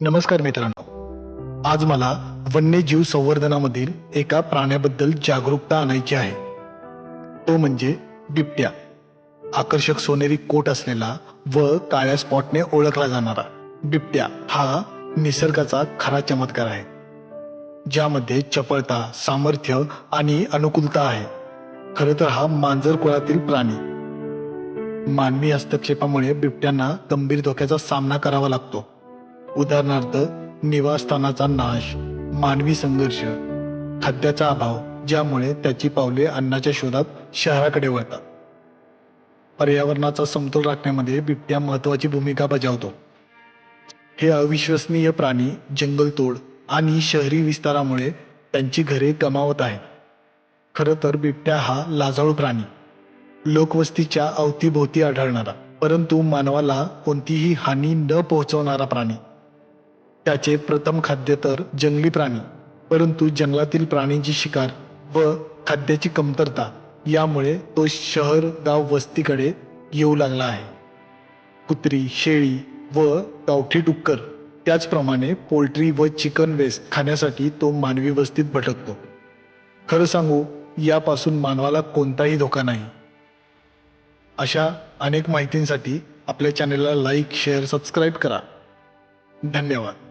नमस्कार मित्रांनो. आज मला वन्यजीव संवर्धनामधील एका प्राण्याबद्दल जागरूकता आणायची आहे. तो म्हणजे बिबट्या. आकर्षक सोनेरी कोट असलेला व काळ्या स्पॉटने ओळखला जाणारा बिबट्या हा निसर्गाचा खरा चमत्कार आहे. ज्यामध्ये चपळता सामर्थ्य आणि अनुकूलता आहे. खरं तर हा मांजर कुळातील प्राणी. मानवी हस्तक्षेपामुळे बिबट्यांना गंभीर धोक्याचा सामना करावा लागतो. उदाहरणार्थ निवासस्थानाचा नाश मानवी संघर्ष खाद्याचा अभाव ज्यामुळे त्याची पावले अन्नाच्या शोधात शहराकडे वळतात. पर्यावरणाचा समतोल राखण्यामध्ये बिबट्या महत्वाची भूमिका बजावतो. हे अविश्वसनीय प्राणी जंगलतोड आणि शहरी विस्तारामुळे त्यांची घरे गमावत आहेत. खरं तर बिबट्या हा लाजाळू प्राणी. लोकवस्तीच्या अवतीभोवती आढळणारा परंतु मानवाला कोणतीही हानी न पोहोचवणारा प्राणी. त्याचे प्रथम खाद्य तर जंगली प्राणी परंतु जंगलातील प्राणींची शिकार व खाद्याची कमतरता यामुळे तो शहर गाव वस्तीकडे येऊ लागला आहे. कुत्री शेळी व गावठी डुक्कर त्याचप्रमाणे पोल्ट्री व चिकन वेस्ट खाण्यासाठी तो मानवी वस्तीत भटकतो. खरं सांगू यापासून मानवाला कोणताही धोका नाही. अशा अनेक माहितींसाठी आपल्या चॅनेलला लाईक शेअर सबस्क्राईब करा. धन्यवाद.